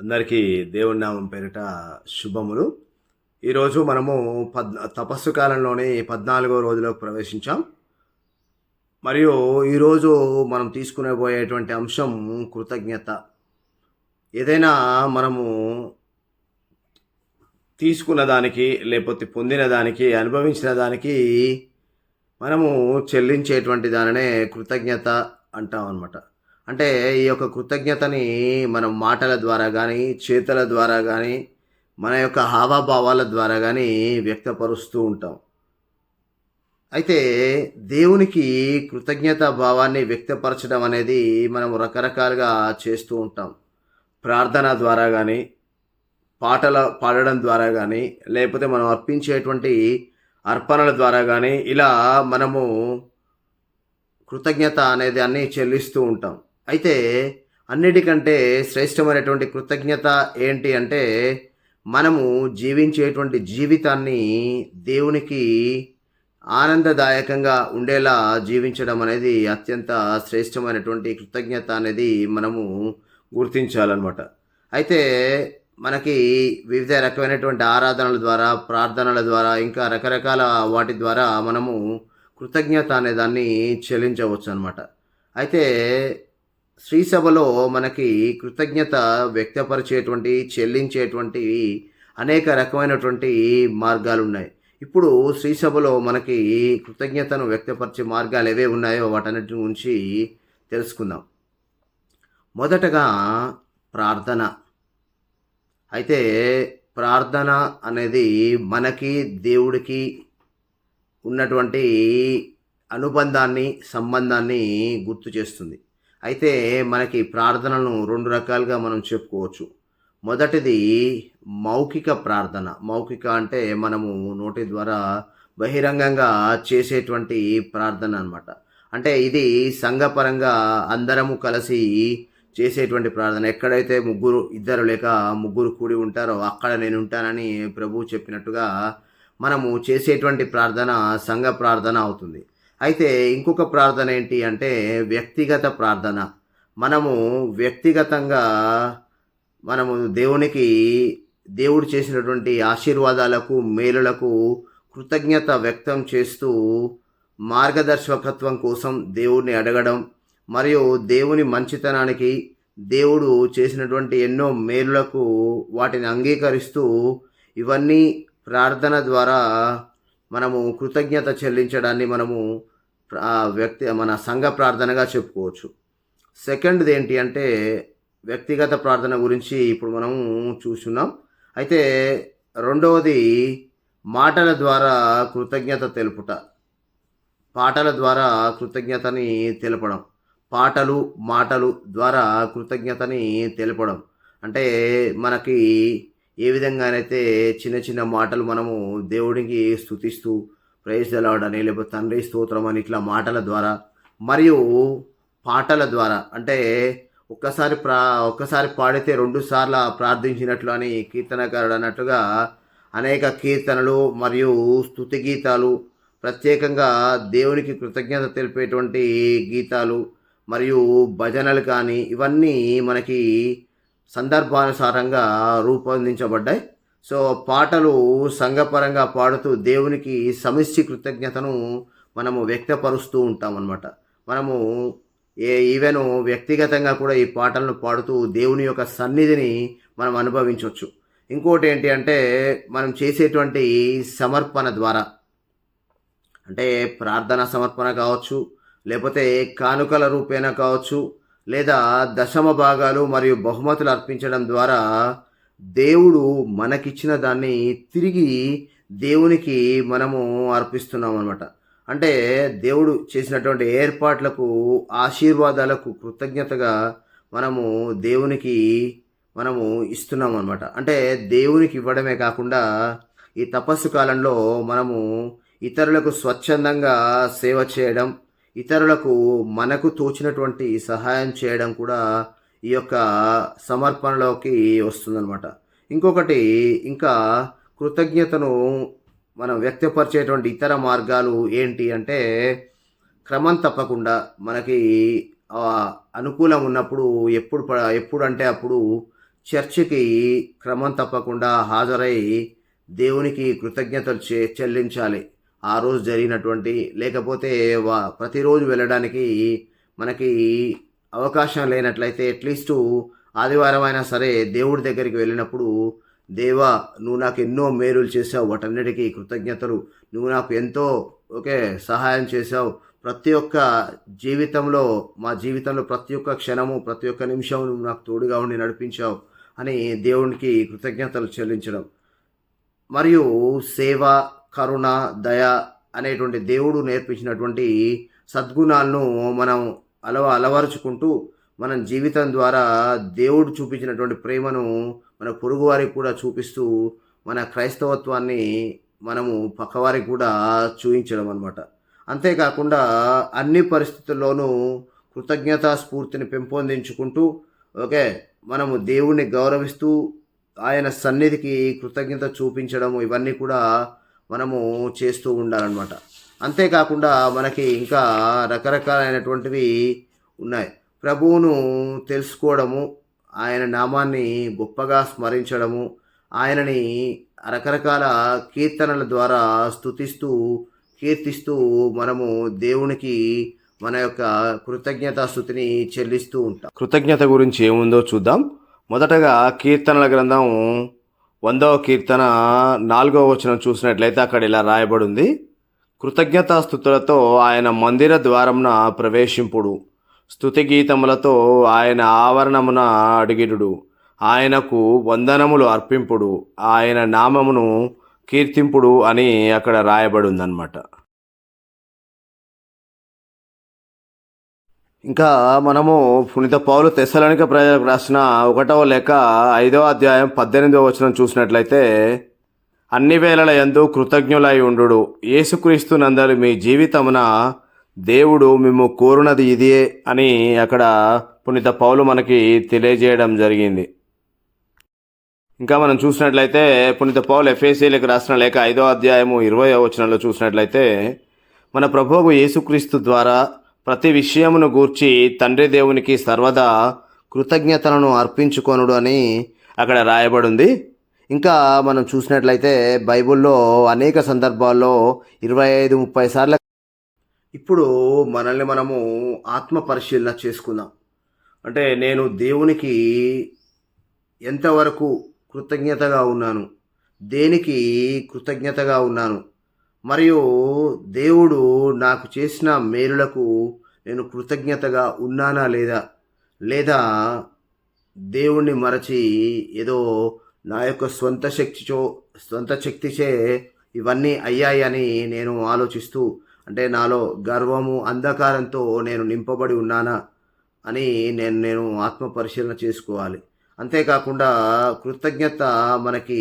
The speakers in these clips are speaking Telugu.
అందరికీ దేవుని నామం పేరిట శుభములు. ఈరోజు మనము పద్ తపస్సు కాలంలోని పద్నాలుగో రోజులోకి ప్రవేశించాం. మరియు ఈరోజు మనం తీసుకునే పోయేటువంటి అంశం కృతజ్ఞత. ఏదైనా మనము తీసుకున్న దానికి లేకపోతే పొందిన దానికి అనుభవించిన దానికి మనము చెల్లించేటువంటి దానినే కృతజ్ఞత అంటాం అనమాట అంటే ఈ యొక్క కృతజ్ఞతని మనం మాటల ద్వారా కానీ చేతల ద్వారా కానీ మన యొక్క హావభావాల ద్వారా కానీ వ్యక్తపరుస్తూ ఉంటాం. అయితే దేవునికి కృతజ్ఞత భావాన్ని వ్యక్తపరచడం అనేది మనం రకరకాలుగా చేస్తూ ఉంటాం. ప్రార్థన ద్వారా కానీ పాటల పాడడం ద్వారా కానీ లేకపోతే మనం అర్పించేటువంటి అర్పణల ద్వారా కానీ ఇలా మనము కృతజ్ఞత అనేది అన్ని చెల్లిస్తూ ఉంటాం. అయితే అన్నిటికంటే శ్రేష్టమైనటువంటి కృతజ్ఞత ఏంటి అంటే మనము జీవించేటువంటి జీవితాన్ని దేవునికి ఆనందదాయకంగా ఉండేలా జీవించడం అనేది అత్యంత శ్రేష్టమైనటువంటి కృతజ్ఞత అనేది మనము గుర్తించాలన్నమాట. అయితే మనకి వివిధ రకమైనటువంటి ఆరాధనల ద్వారా ప్రార్థనల ద్వారా ఇంకా రకరకాల వాటి ద్వారా మనము కృతజ్ఞత అనే దాన్ని చెల్లించవచ్చు అనమాట అయితే శ్రీసభలో మనకి కృతజ్ఞత వ్యక్తపరిచేటువంటి చెల్లించేటువంటి అనేక రకమైనటువంటి మార్గాలు ఉన్నాయి ఇప్పుడు శ్రీసభలో మనకి కృతజ్ఞతను వ్యక్తపరిచే మార్గాలు ఏవే ఉన్నాయో వాటన్నిటి గురించి తెలుసుకుందాం. మొదటగా ప్రార్థన. అయితే ప్రార్థన అనేది మనకి దేవుడికి ఉన్నటువంటి అనుబంధాన్ని సంబంధాన్ని గుర్తు చేస్తుంది. అయితే మనకి ప్రార్థనలను రెండు రకాలుగా మనం చెప్పుకోవచ్చు. మొదటిది మౌఖిక ప్రార్థన. మౌఖిక అంటే మనము నోటి ద్వారా బహిరంగంగా చేసేటువంటి ప్రార్థన అనమాట అంటే ఇది సంఘపరంగా అందరము కలిసి చేసేటువంటి ప్రార్థన. ఎక్కడైతే ముగ్గురు ఇద్దరు లేక ముగ్గురు కూడి ఉంటారో అక్కడ నేను ఉంటానని ప్రభువు చెప్పినట్టుగా మనము చేసేటువంటి ప్రార్థన సంఘ ప్రార్థన అవుతుంది. అయితే ఇంకొక ప్రార్థన ఏంటి అంటే వ్యక్తిగత ప్రార్థన. మనము వ్యక్తిగతంగా మనము దేవునికి దేవుడు చేసినటువంటి ఆశీర్వాదాలకు మేలులకు కృతజ్ఞత వ్యక్తం చేస్తూ మార్గదర్శకత్వం కోసం దేవుడిని అడగడం మరియు దేవుని మంచితనానికి దేవుడు చేసినటువంటి ఎన్నో మేలులకు వాటిని అంగీకరిస్తూ ఇవన్నీ ప్రార్థన ద్వారా మనము కృతజ్ఞత చెల్లించడాన్ని మనము వ్యక్తి మన సంఘ ప్రార్థనగా చెప్పుకోవచ్చు. సెకండ్ది ఏంటి అంటే వ్యక్తిగత ప్రార్థన గురించి ఇప్పుడు మనము చూస్తున్నాం. అయితే రెండవది మాటల ద్వారా కృతజ్ఞత తెలుపుట. పాటల ద్వారా కృతజ్ఞతని తెలపడం. పాటలు మాటలు ద్వారా కృతజ్ఞతని తెలపడం. అంటే మనకి ఏ విధంగానైతే చిన్న చిన్న మాటలు మనము దేవుడికి స్థుతిస్తూ ప్రైజ్ లేకపోతే తండ్రి స్తోత్రం అని ఇట్లా మాటల ద్వారా మరియు పాటల ద్వారా అంటే ఒక్కసారి ప్రా ఒక్కసారి పాడితే రెండు సార్లు ప్రార్థించినట్లు అని కీర్తనకారుడు అన్నట్టుగా అనేక కీర్తనలు మరియు స్థుతి గీతాలు ప్రత్యేకంగా దేవునికి కృతజ్ఞత తెలిపేటువంటి గీతాలు మరియు భజనలు కానీ ఇవన్నీ మనకి సందర్భానుసారంగా రూపొందించబడ్డాయి. సో పాటలు సంఘపరంగా పాడుతూ దేవునికి సమిష్టి కృతజ్ఞతను మనము వ్యక్తపరుస్తూ ఉంటామన్నమాట. మనము ఏ ఈవెను వ్యక్తిగతంగా కూడా ఈ పాటలను పాడుతూ దేవుని యొక్క సన్నిధిని మనం అనుభవించవచ్చు ఇంకోటి ఏంటి అంటే మనం చేసేటువంటి సమర్పణ ద్వారా. అంటే ప్రార్థన సమర్పణ కావచ్చు లేకపోతే కానుకల రూపేణ కావచ్చు లేదా దశమ భాగాలు మరియు బహుమతులు అర్పించడం ద్వారా దేవుడు మనకిచ్చిన దాన్ని తిరిగి దేవునికి మనము అర్పిస్తున్నాం అనమాట అంటే దేవుడు చేసినటువంటి ఏర్పాట్లకు ఆశీర్వాదాలకు కృతజ్ఞతగా మనము దేవునికి మనము ఇస్తున్నాం అనమాట అంటే దేవునికి ఇవ్వడమే కాకుండా ఈ తపస్సు కాలంలో మనము ఇతరులకు స్వచ్ఛందంగా సేవ చేయడం ఇతరులకు మనకు తోచినటువంటి సహాయం చేయడం కూడా ఈ యొక్క సమర్పణలోకి వస్తుందన్నమాట. ఇంకొకటి ఇంకా కృతజ్ఞతను మనం వ్యక్తపరిచేటువంటి ఇతర మార్గాలు ఏంటి అంటే క్రమం తప్పకుండా మనకి అనుకూలం ఉన్నప్పుడు ఎప్పుడు ఎప్పుడు అంటే అప్పుడు చర్చికి క్రమం తప్పకుండా హాజరై దేవునికి కృతజ్ఞతలు చె చెల్లించాలి. ఆ రోజు జరిగినటువంటి లేకపోతే వా ప్రతిరోజు వెళ్ళడానికి మనకి అవకాశం లేనట్లయితే అట్లీస్ట్ ఆదివారం అయినా సరే దేవుడి దగ్గరికి వెళ్ళినప్పుడు దేవా నువ్వు నాకు ఎన్నో మేలులు చేసావు వాటన్నిటికీ కృతజ్ఞతలు. నువ్వు నాకు ఎంతో ఓకే సహాయం చేసావు ప్రతి ఒక్క జీవితంలో మా జీవితంలో ప్రతి ఒక్క క్షణము ప్రతి ఒక్క నిమిషం నువ్వు నాకు తోడుగా ఉండి నడిపించావు అని దేవునికి కృతజ్ఞతలు చెల్లించడం. మరియు సేవ కరుణ దయ అనేటువంటి దేవుడు నేర్పించినటువంటి సద్గుణాలను మనం అలవ అలవరుచుకుంటూ మనం జీవితం ద్వారా దేవుడు చూపించినటువంటి ప్రేమను మన పొరుగువారికి కూడా చూపిస్తూ మన క్రైస్తవత్వాన్ని మనము పక్కవారికి కూడా చూపించడం అనమాట అంతేకాకుండా అన్ని పరిస్థితుల్లోనూ కృతజ్ఞతా స్ఫూర్తిని పెంపొందించుకుంటూ ఓకే మనము దేవుణ్ణి గౌరవిస్తూ ఆయన సన్నిధికి కృతజ్ఞత చూపించడం ఇవన్నీ కూడా మనము చేస్తూ ఉండాలన్నమాట. అంతేకాకుండా మనకి ఇంకా రకరకాలైనటువంటివి ఉన్నాయి. ప్రభువును తెలుసుకోవడము ఆయన నామాన్ని గొప్పగా స్మరించడము ఆయనని రకరకాల కీర్తనల ద్వారా స్థుతిస్తూ కీర్తిస్తూ మనము దేవునికి మన యొక్క కృతజ్ఞతా స్థుతిని చెల్లిస్తూ ఉంటాం. కృతజ్ఞత గురించి ఏముందో చూద్దాం. మొదటగా కీర్తనల గ్రంథం వందవ కీర్తన నాలుగవ వచనం చూసినట్లయితే అక్కడ ఇలా రాయబడి ఉంది కృతజ్ఞతాస్థుతులతో ఆయన మందిర ద్వారమున ప్రవేశింపుడు. స్థుతి గీతములతో ఆయన ఆవరణమున అడిగిడు ఆయనకు వందనములు అర్పింపుడు. ఆయన నామమును కీర్తింపుడు అని అక్కడ రాయబడి ఉందన్నమాట ఇంకా మనము పునిత పౌలు తెసలనిక ప్రజలకు రాసిన ఒకటవ లేక ఐదవ అధ్యాయం పద్దెనిమిదవ వచనం చూసినట్లయితే అన్ని వేళల యందు కృతజ్ఞులై ఉండు యేసుక్రీస్తు నందరు మీ జీవితమున దేవుడు మేము కోరునది ఇదే అని అక్కడ పునిత పౌలు మనకి తెలియజేయడం జరిగింది. ఇంకా మనం చూసినట్లయితే పునిత పౌలు ఎఫ్ఏసీలకు రాసిన లేక ఐదో అధ్యాయము ఇరవై వచనంలో చూసినట్లయితే మన ప్రభువు యేసుక్రీస్తు ద్వారా ప్రతి విషయమును గూర్చి తండ్రి దేవునికి సర్వదా కృతజ్ఞతలను అర్పించుకొనుడు అని అక్కడ రాయబడింది. ఇంకా మనం చూసినట్లయితే బైబిల్లో అనేక సందర్భాల్లో ఇరవై ఐదు ముప్పై సార్లు ఇప్పుడు మనల్ని మనము ఆత్మ పరిశీలన చేసుకుందాం. అంటే నేను దేవునికి ఎంతవరకు కృతజ్ఞతగా ఉన్నాను? దేనికి కృతజ్ఞతగా ఉన్నాను? మరియు దేవుడు నాకు చేసిన మేలులకు నేను కృతజ్ఞతగా ఉన్నానా లేదా? లేదా దేవుణ్ణి మరచి ఏదో నా యొక్క స్వంత శక్తిచో స్వంత శక్తిచే ఇవన్నీ అయ్యాయని నేను ఆలోచిస్తూ అంటే నాలో గర్వము అంధకారంతో నేను నింపబడి ఉన్నానా అని నేను నేను ఆత్మ పరిశీలన చేసుకోవాలి. అంతేకాకుండా కృతజ్ఞత మనకి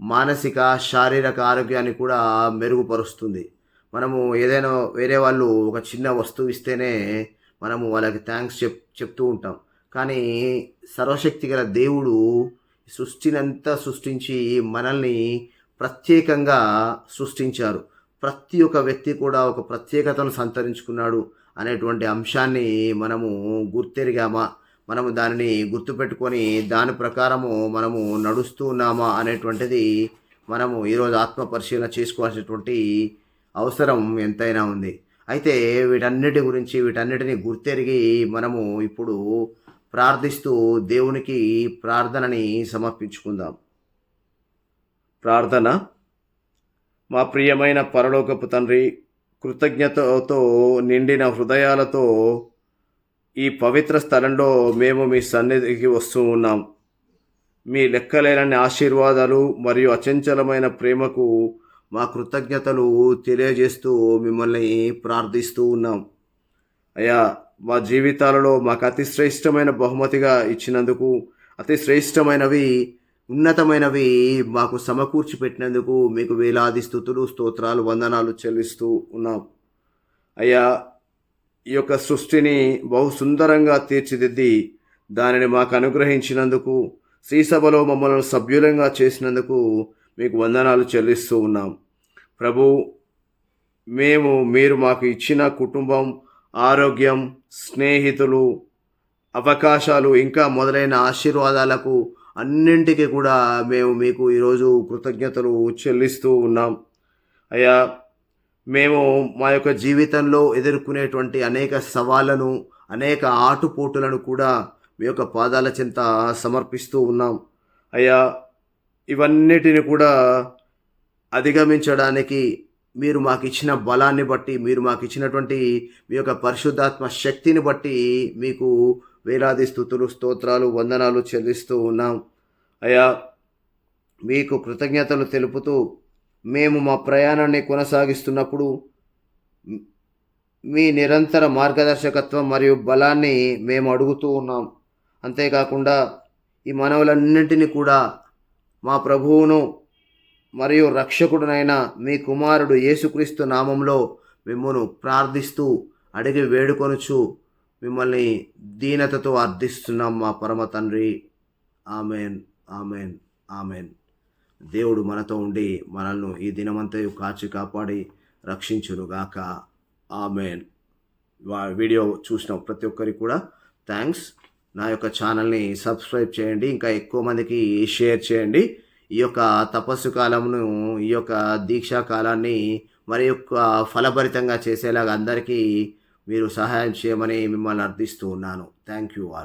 మానసిక శారీరక ఆరోగ్యాన్ని కూడా మెరుగుపరుస్తుంది. మనము ఏదైనా వేరే వాళ్ళు ఒక చిన్న వస్తువు ఇస్తేనే మనము వాళ్ళకి థ్యాంక్స్ చెప్ చెప్తూ ఉంటాం. కానీ సర్వశక్తి గల దేవుడు సృష్టినంతా సృష్టించి మనల్ని ప్రత్యేకంగా సృష్టించారు. ప్రతి ఒక్క వ్యక్తి కూడా ఒక ప్రత్యేకతను సంతరించుకున్నాడు అనేటువంటి అంశాన్ని మనము గుర్తెరిగామా? మనము దానిని గుర్తుపెట్టుకొని దాని ప్రకారము మనము నడుస్తూ ఉన్నామా అనేటువంటిది మనము ఈరోజు ఆత్మ పరిశీలన చేసుకోవాల్సినటువంటి అవసరం ఎంతైనా ఉంది. అయితే వీటన్నిటి గురించి వీటన్నిటిని గుర్తెరిగి మనము ఇప్పుడు ప్రార్థిస్తూ దేవునికి ప్రార్థనని సమర్పించుకుందాం. ప్రార్థన. మా ప్రియమైన పరలోకపు తండ్రి కృతజ్ఞతతో నిండిన హృదయాలతో ఈ పవిత్ర స్థలంలో మేము మీ సన్నిధికి వస్తూ ఉన్నాం. మీ లెక్కలేనన్ని ఆశీర్వాదాలు మరియు అచంచలమైన ప్రేమకు మా కృతజ్ఞతలు తెలియజేస్తూ మిమ్మల్ని ప్రార్థిస్తూ ఉన్నాం. అయ్యా మా జీవితాలలో మాకు అతి శ్రేష్టమైన బహుమతిగా ఇచ్చినందుకు అతి శ్రేష్టమైనవి ఉన్నతమైనవి మాకు సమకూర్చి పెట్టినందుకు మీకు వేలాది స్థుతులు స్తోత్రాలు వందనాలు చెల్లిస్తూ ఉన్నాం. అయ్యా ఈ యొక్క సృష్టిని బహు సుందరంగా తీర్చిదిద్ది దానిని మాకు అనుగ్రహించినందుకు శ్రీసభలో మమ్మల్ని సభ్యులంగా చేసినందుకు మీకు వందనాలు చెల్లిస్తూ ఉన్నాం. ప్రభు మేము మీరు మాకు ఇచ్చిన కుటుంబం ఆరోగ్యం స్నేహితులు అవకాశాలు ఇంకా మొదలైన ఆశీర్వాదాలకు అన్నింటికి కూడా మేము మీకు ఈరోజు కృతజ్ఞతలు చెల్లిస్తూ ఉన్నాం. అయ్యా మేము మా యొక్క జీవితంలో ఎదుర్కొనేటువంటి అనేక సవాళ్ళను అనేక ఆటుపోటులను కూడా మీ యొక్క పాదాల చెంత సమర్పిస్తూ ఉన్నాం. అయ్యా ఇవన్నిటిని కూడా అధిగమించడానికి మీరు మాకు ఇచ్చిన బలాన్ని బట్టి మీరు మాకు ఇచ్చినటువంటి మీ యొక్క పరిశుద్ధాత్మ శక్తిని బట్టి మీకు వేలాది స్థుతులు స్తోత్రాలు వందనాలు చెల్లిస్తూ ఉన్నాం. అయ్యా మీకు కృతజ్ఞతలు తెలుపుతూ మేము మా ప్రయాణాన్ని కొనసాగిస్తున్నప్పుడు మీ నిరంతర మార్గదర్శకత్వం మరియు బలాన్ని మేము అడుగుతూ ఉన్నాం. అంతేకాకుండా ఈ మనవులన్నింటినీ కూడా మా ప్రభువును మరియు రక్షకుడునైన మీ కుమారుడు యేసుక్రీస్తు నామంలో మిమ్మను ప్రార్థిస్తూ అడిగి వేడుకొనుచు మిమ్మల్ని దీనతతో అర్థిస్తున్నాం మా పరమ తండ్రి. ఆమెన్. ఆమెన్. ఆమెన్. దేవుడు మనతో ఉండి మనల్ని ఈ దినమంతయు కాచి కాపాడి రక్షించునుగాక. ఆమెన్. వీడియో చూసిన ప్రతి ఒక్కరికి కూడా థ్యాంక్స్. నా యొక్క ఛానల్ని సబ్స్క్రైబ్ చేయండి ఇంకా ఎక్కువ మందికి షేర్ చేయండి. ఈ యొక్క తపస్సు కాలంను ఈ యొక్క దీక్షా కాలాన్ని మరి యొక్క ఫలభరితంగా చేసేలాగా అందరికీ మీరు సహాయం చేయమని మిమ్మల్ని అర్థిస్తూ ఉన్నాను. Thank you all.